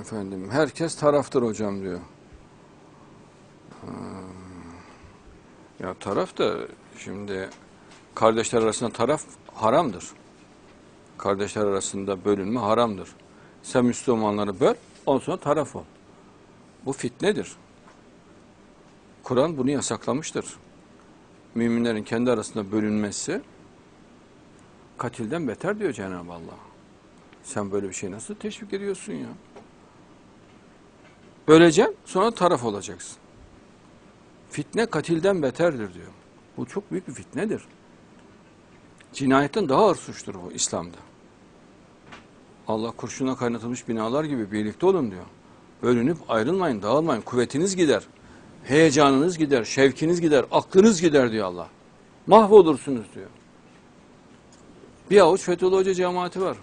efendim herkes taraftır hocam diyor. Ha. Ya taraf da şimdi kardeşler arasında taraf haramdır. Kardeşler arasında bölünme haramdır. Sen Müslümanları böl, ondan sonra taraf ol. Bu fitnedir. Kur'an bunu yasaklamıştır. Müminlerin kendi arasında bölünmesi katilden beter diyor Cenab-ı Allah. Sen böyle bir şey nasıl teşvik ediyorsun ya? Böleceksin, sonra taraf olacaksın. Fitne katilden beterdir diyor. Bu çok büyük bir fitnedir. Cinayetten daha ağır suçtur bu İslam'da. Allah kurşuna kaynatılmış binalar gibi birlikte olun diyor. Bölünüp ayrılmayın, dağılmayın. Kuvvetiniz gider. Heyecanınız gider, şevkiniz gider, aklınız gider diyor Allah. Mahvolursunuz diyor. Bir avuç Fethullah Hoca cemaati var.